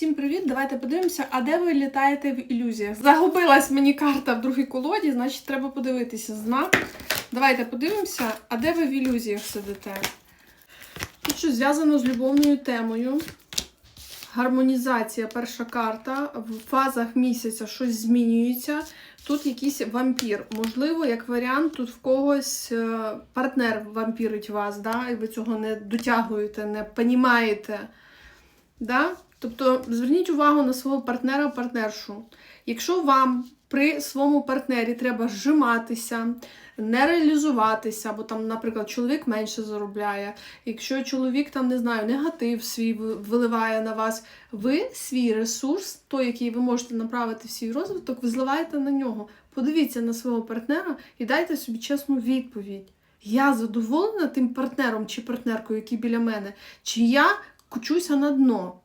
Всім привіт! Давайте подивимося, а де ви літаєте в ілюзіях? Загубилась мені карта в другій колоді, значить треба подивитися знак. Давайте подивимося, а де ви в ілюзіях сидите? Тут щось зв'язано з любовною темою. Гармонізація, перша карта. В фазах місяця щось змінюється. Тут якийсь вампір. Можливо, як варіант, тут в когось е, партнер вампірить вас, да? і ви цього не дотягуєте, не понімаєте. Да? Тобто зверніть увагу на свого партнера, партнершу. Якщо вам при своєму партнері треба зжиматися, не реалізуватися, бо там, наприклад, чоловік менше заробляє, якщо чоловік там, не знаю, негатив свій виливає на вас, ви свій ресурс, той, який ви можете направити в свій розвиток, ви зливаєте на нього. Подивіться на свого партнера і дайте собі чесну відповідь. Я задоволена тим партнером чи партнеркою, який біля мене, чи я кучуся на дно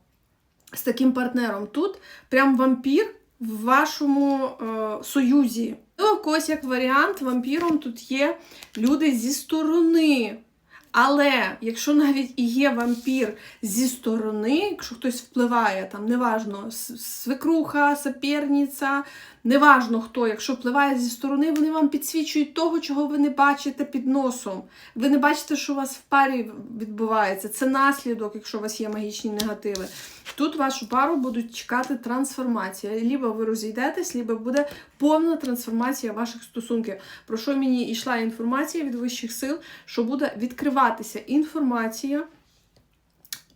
з таким партнером. Тут прям вампір в вашому е, союзі. Ну, когось як варіант, вампіром тут є люди зі сторони. Але якщо навіть і є вампір зі сторони, якщо хтось впливає, там неважно, свекруха, соперниця, неважно хто, якщо впливає зі сторони, вони вам підсвічують того, чого ви не бачите під носом. Ви не бачите, що у вас в парі відбувається. Це наслідок, якщо у вас є магічні негативи. Тут вашу пару будуть чекати трансформація. Лібо ви розійдетесь, либо буде повна трансформація ваших стосунків. Про що мені йшла інформація від вищих сил, що буде відкриватися інформація.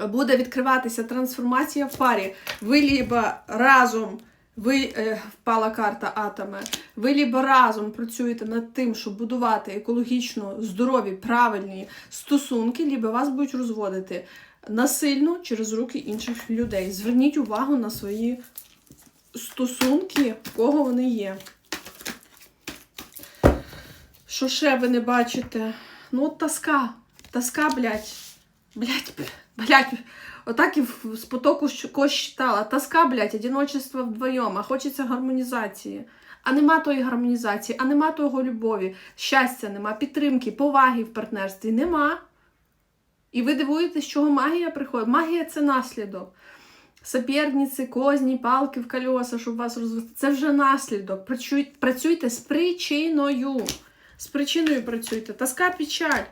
Буде відкриватися трансформація в парі. Ви либо разом, ви е, впала карта атоми, ви либо разом працюєте над тим, щоб будувати екологічно здорові, правильні стосунки, либо вас будуть розводити насильно через руки інших людей. Зверніть увагу на свої стосунки, кого вони є. Що ще ви не бачите? Ну, от тоска. Тоска, блядь. Блядь, блядь. Отак і з потоку когось читала. Тоска, блядь, одиночество вдвоєм, а хочеться гармонізації. А нема тої гармонізації, а нема того любові, щастя нема, підтримки, поваги в партнерстві нема. І ви дивуєтесь, з чого магія приходить. Магія це наслідок. Соперниці, козні, палки в кольоса, щоб вас розвести. Це вже наслідок. Працюйте з причиною. З причиною працюйте. Тоска печаль.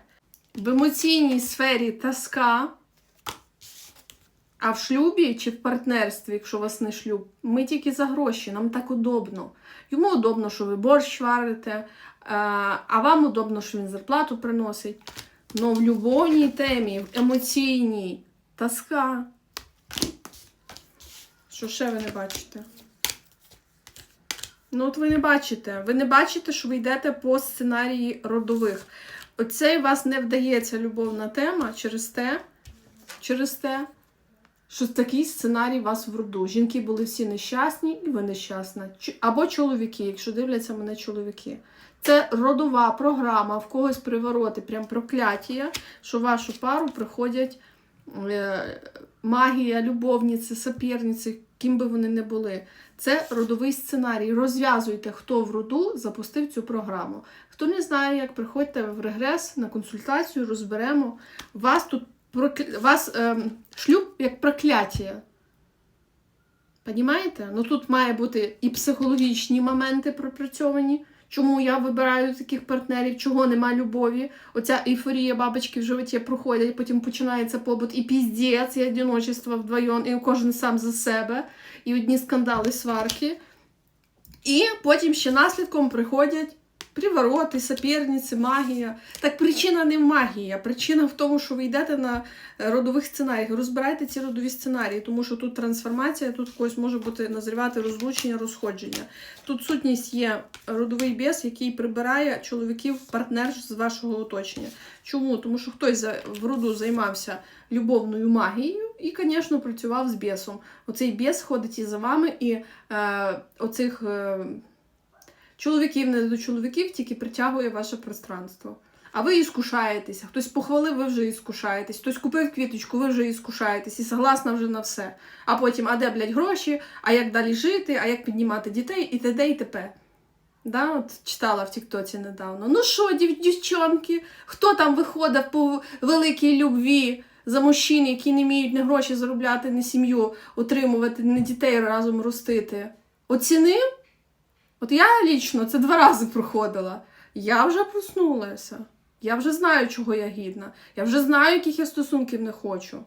В емоційній сфері тоска. А в шлюбі чи в партнерстві, якщо у вас не шлюб, ми тільки за гроші, нам так удобно. Йому удобно, що ви борщ варите, е, а вам удобно, що він зарплату приносить. Но в любовній темі, в емоційній тоска. Що ще ви не бачите? Ну, от ви не бачите. Ви не бачите, що ви йдете по сценарії родових. Оцей у вас не вдається любовна тема через те, через те, що такий сценарій у вас в роду. Жінки були всі нещасні, і ви нещасна. Або чоловіки, якщо дивляться мене чоловіки. Це родова програма, в когось привороти, прям прокляття, що в вашу пару приходять е, магія, любовниці, соперниці, ким би вони не були. Це родовий сценарій. Розв'язуйте, хто в роду запустив цю програму. Хто не знає, як приходьте в регрес на консультацію, розберемо. Вас тут прокля... вас ем, шлюб як прокляття. Понімаєте? Ну тут має бути і психологічні моменти пропрацьовані. Чому я вибираю таких партнерів, чого нема любові? Оця ейфорія бабочки в животі проходять, потім починається побут і піздець, і одиночество вдвоєм, і кожен сам за себе, і одні скандали, сварки. І потім ще наслідком приходять привороти, соперниці, магія. Так причина не в магії, а причина в тому, що ви йдете на е, родових сценаріях. Розбирайте ці родові сценарії, тому що тут трансформація, тут в когось може бути назрівати розлучення, розходження. Тут сутність є родовий біс, який прибирає чоловіків партнер з вашого оточення. Чому? Тому що хтось в роду займався любовною магією і, звісно, працював з бісом. Оцей біс ходить і за вами, і е, оцих е, чоловіків не до чоловіків тільки притягує ваше пространство. А ви іскушаєтеся. Хтось похвалив, ви вже іскушаєтесь. Хтось купив квіточку, ви вже іскушаєтесь і согласна вже на все. А потім, а де, блядь, гроші, а як далі жити, а як піднімати дітей і т.д. і т.п. Да, от читала в Тіктоці недавно. Ну що, дів, дівчонки, хто там виходив по великій любві за мужчин, які не вміють ні гроші заробляти, ні сім'ю отримувати, ні дітей разом ростити. Оцінив? От я лічно це два рази проходила. Я вже проснулася. Я вже знаю, чого я гідна. Я вже знаю, яких я стосунків не хочу.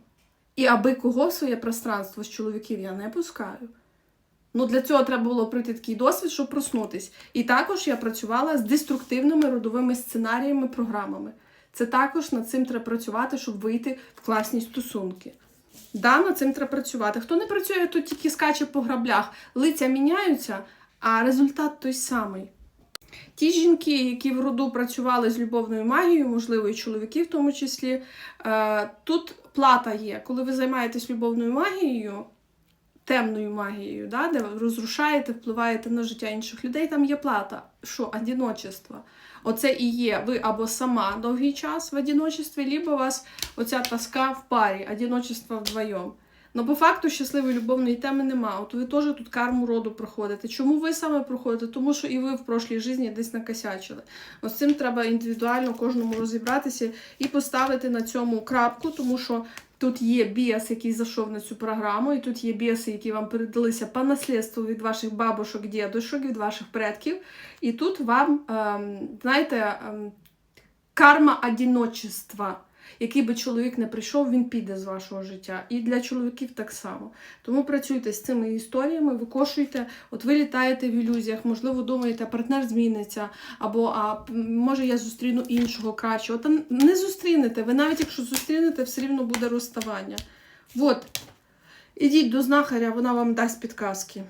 І аби кого в своє пространство з чоловіків я не пускаю. Ну, для цього треба було пройти такий досвід, щоб проснутись. І також я працювала з деструктивними родовими сценаріями, програмами. Це також над цим треба працювати, щоб вийти в класні стосунки. Да, над цим треба працювати. Хто не працює, то тільки скаче по граблях. Лиця міняються, а результат той самий. Ті жінки, які в роду працювали з любовною магією, можливо, і чоловіки в тому числі, е, тут плата є. Коли ви займаєтесь любовною магією, темною магією, да, де розрушаєте, впливаєте на життя інших людей, там є плата. Що? Одіночество. Оце і є ви або сама довгий час в одіночестві, либо у вас оця тоска в парі, одіночество вдвоєм. Ну, по факту щасливої любовної теми нема. От ви теж тут карму роду проходите. Чому ви саме проходите? Тому що і ви в прошлій житті десь накосячили. Ось цим треба індивідуально кожному розібратися і поставити на цьому крапку, тому що тут є біас, який зайшов на цю програму, і тут є біаси, які вам передалися по наслідству від ваших бабушок, дідушок, від ваших предків. І тут вам, ем, знаєте, ем, карма одіночества. Який би чоловік не прийшов, він піде з вашого життя. І для чоловіків так само. Тому працюйте з цими історіями, викошуйте, от ви літаєте в ілюзіях, можливо, думаєте, партнер зміниться, або а може я зустріну іншого кращого. Та не зустрінете. Ви навіть якщо зустрінете, все рівно буде розставання. От, ідіть до знахаря, вона вам дасть підказки.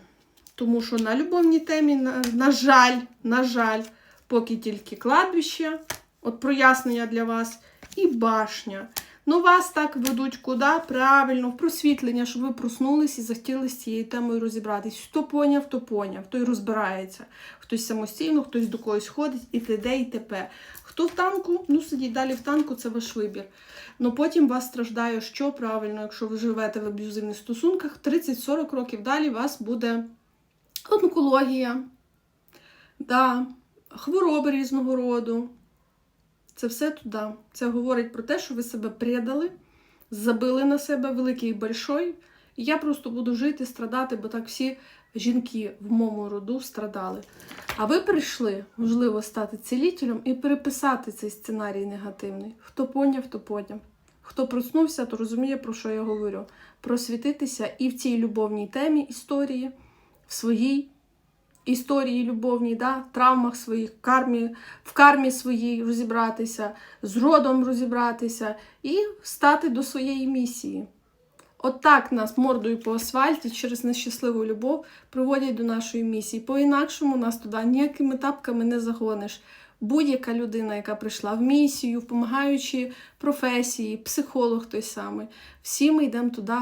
Тому що на любовній темі, на, на жаль, на жаль, поки тільки кладбище, от прояснення для вас, і башня. Ну, вас так ведуть куди? Правильно, в просвітлення, щоб ви проснулись і захотіли з цією темою розібратись. Хто поняв, то поняв, той розбирається. Хтось самостійно, хтось до когось ходить і т.д. і т.п. Хто в танку, ну сидіть далі в танку, це ваш вибір. Ну потім вас страждає, що правильно, якщо ви живете в аб'юзивних стосунках, 30-40 років далі вас буде онкологія, да, хвороби різного роду. Це все туди. Це говорить про те, що ви себе предали, забили на себе великий і большой. І я просто буду жити, страдати, бо так всі жінки в моєму роду страдали. А ви прийшли, можливо, стати цілителем і переписати цей сценарій негативний. Хто поняв, то поняв. Хто проснувся, то розуміє, про що я говорю. Просвітитися і в цій любовній темі історії, в своїй історії любовній, да, травмах своїх, кармі, в кармі своїй розібратися, з родом розібратися і стати до своєї місії. От так нас мордою по асфальті через нещасливу любов приводять до нашої місії. По-інакшому нас туди ніякими тапками не загониш. Будь-яка людина, яка прийшла в місію, допомагаючи професії, психолог той самий, всі ми йдемо туди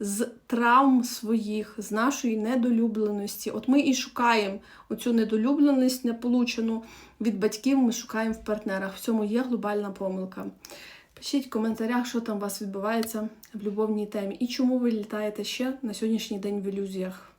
з травм своїх, з нашої недолюбленості. От ми і шукаємо оцю недолюбленість неполучену від батьків, ми шукаємо в партнерах. В цьому є глобальна помилка. Пишіть в коментарях, що там у вас відбувається в любовній темі і чому ви літаєте ще на сьогоднішній день в ілюзіях.